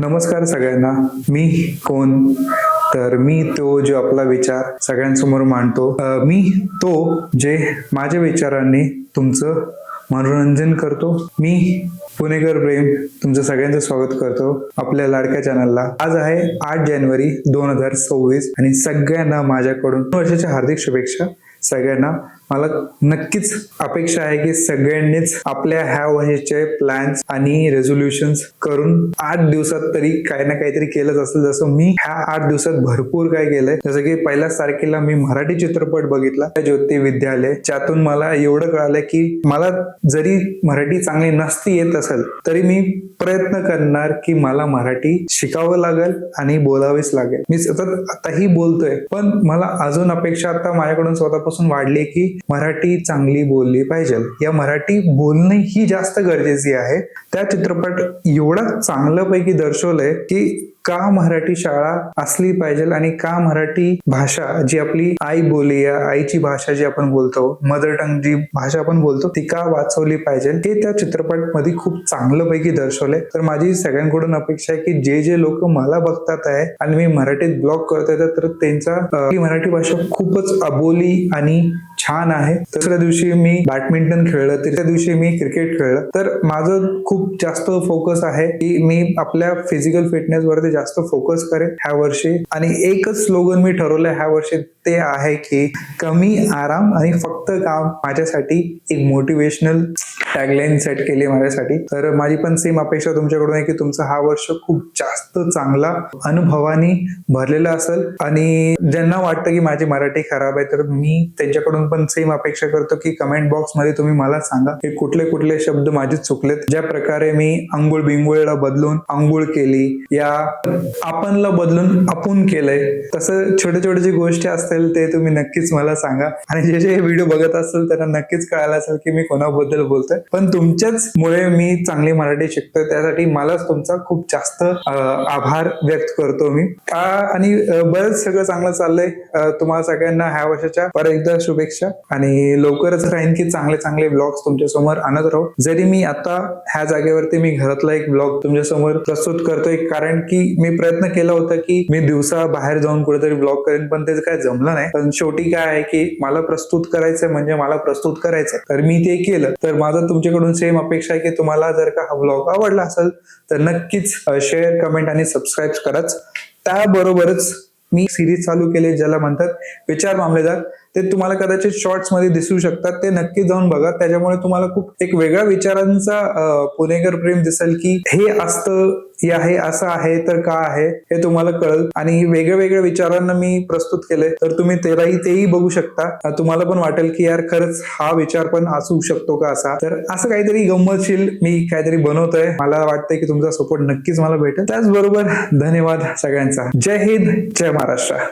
नमस्कार सगळ्यांना. मी कोण? तर मी तो जो आपला विचार सगळ्यांसमोर मांडतो. मी तो जे माझ्या विचारांनी तुमचं मनोरंजन करतो. मी पुणेकर प्रेम तुमचं सगळ्यांचं स्वागत करतो आपल्या लाडक्या चॅनलला. आज आहे आठ जानेवारी दोन हजार सव्वीस आणि सगळ्यांना माझ्याकडून वर्षाच्या हार्दिक शुभेच्छा. सगळ्यांना मला नक्कीच अपेक्षा आहे की सगळ्यांनीच आपल्या ह्या वर्षाचे प्लॅन्स आणि रेझोल्युशन्स करून आठ दिवसात तरी काही ना काहीतरी केलंच असेल. जसं मी ह्या आठ दिवसात भरपूर काय केलंय. जसं की पहिल्याच तारखेला मी मराठी चित्रपट बघितला ज्योती विद्यालय. ज्यातून मला एवढं कळालं की मला जरी मराठी चांगली नसती येत असेल तरी मी प्रयत्न करणार की मला मराठी शिकावं लागेल आणि बोलावीच लागेल. मी सतत आताही बोलतोय पण मला अजून अपेक्षा आता माझ्याकडून स्वतःपासून वाढली की मराठी चांगली बोलली पाहिजे. या मराठी बोलणे ही जास्त गरजेची आहे. त्या चित्रपट एवढा चांगल्यापैकी दर्शवलंय की का मराठी शाळा असली पाहिजे आणि का मराठी भाषा जी आपली आई बोली या आईची भाषा जी आपण बोलतो मदर टंग जी भाषा आपण बोलतो ती का वाचवली पाहिजे? ते त्या चित्रपटमध्ये खूप चांगल्यापैकी दर्शवलंय. तर माझी सगळ्यांकडून अपेक्षा आहे की जे जे लोक मला बघतात आहे आणि मी मराठीत ब्लॉग करतोय तर त्यांचा मराठी भाषा खूपच अबोली आणि छान आहे. दुसऱ्या दिवशी मी बॅडमिंटन खेळलं तिसऱ्या दिवशी मी क्रिकेट खेळलं. तर माझं खूप जास्त फोकस आहे की मी आपल्या फिजिकल फिटनेस वरती जास्त फोकस करेन ह्या वर्षी. आणि एकच स्लोगन मी ठरवलं ह्या वर्षी ते आहे की कमी आराम आणि फक्त काम माझ्यासाठी एक मोटिवेशनल टॅगलाईन सेट केली आहे माझ्यासाठी. तर माझी पण सेम अपेक्षा तुमच्याकडून आहे की तुमचं हा वर्ष खूप जास्त चांगला अनुभवानी भरलेला असेल. आणि ज्यांना वाटतं की माझी मराठी खराब आहे तर मी त्यांच्याकडून पण सेम अपेक्षा करतो की कमेंट बॉक्समध्ये तुम्ही मला सांगा की कुठले कुठले शब्द माझे चुकलेत. ज्या प्रकारे मी अंघोळ बिंगुळला बदलून अंघोळ केली या आपणला बदलून आपण केलंय. तसं छोटे छोटे जे गोष्टी असतील ते तुम्ही नक्कीच मला सांगा. आणि जे जे व्हिडिओ बघत असेल त्यांना नक्कीच कळायला असेल की मी कोणाबद्दल बोलतोय. पण तुमच्याच मुळे मी चांगली मराठी शिकतोय त्यासाठी मलाच तुमचा खूप जास्त आभार व्यक्त करतो मी. आणि बरंच सगळं चांगलं चाललंय. तुम्हाला सगळ्यांना ह्या वर्षाच्या परत एकदा शुभेच्छा. आणि लवकरच राहीन की चांगले चांगले ब्लॉग्स तुमच्यासमोर आणत राहू. जरी मी आता ह्या जागेवरती मी घरातला एक ब्लॉग तुमच्यासमोर प्रस्तुत करतोय कारण की मी प्रयत्न केला होता की मी दिवसा बाहेर जाऊन कुठेतरी ब्लॉग करेन पण ते काय जमलं नाही. पण शेवटी काय आहे की मला प्रस्तुत करायचंय म्हणजे मला प्रस्तुत करायचंय. तर मी ते केलं. तर माझं तुमच्याकडून सेम अपेक्षा आहे की तुम्हाला जर का हा ब्लॉग आवडला असेल तर नक्कीच शेअर कमेंट आणि सबस्क्राईब कराच त्याबरोबरच मी सिरीज चालू केली ज्याला म्हणतात विचार मामलेदार. ते तुम्हाला कदाचित शॉर्ट्समध्ये दिसू शकतात ते नक्की जाऊन बघा. त्याच्यामुळे तुम्हाला खूप एक वेगळ्या विचारांचा पुणेकर प्रेम दिसेल की हे असतं हे आहे असं आहे तर का आहे हे तुम्हाला कळेल. आणि वेगळ्या वेगळ्या विचारांना मी प्रस्तुत केले. तर तुम्ही तेलाही तेही बघू शकता. तुम्हाला पण वाटेल की यार खरंच हा विचार पण असू शकतो का असा. तर असं काहीतरी गंमतशील मी काहीतरी बनवतोय. मला वाटतंय की तुमचा सपोर्ट नक्कीच मला भेटेल. त्याचबरोबर धन्यवाद सगळ्यांचा. जय हिंद जय महाराष्ट्र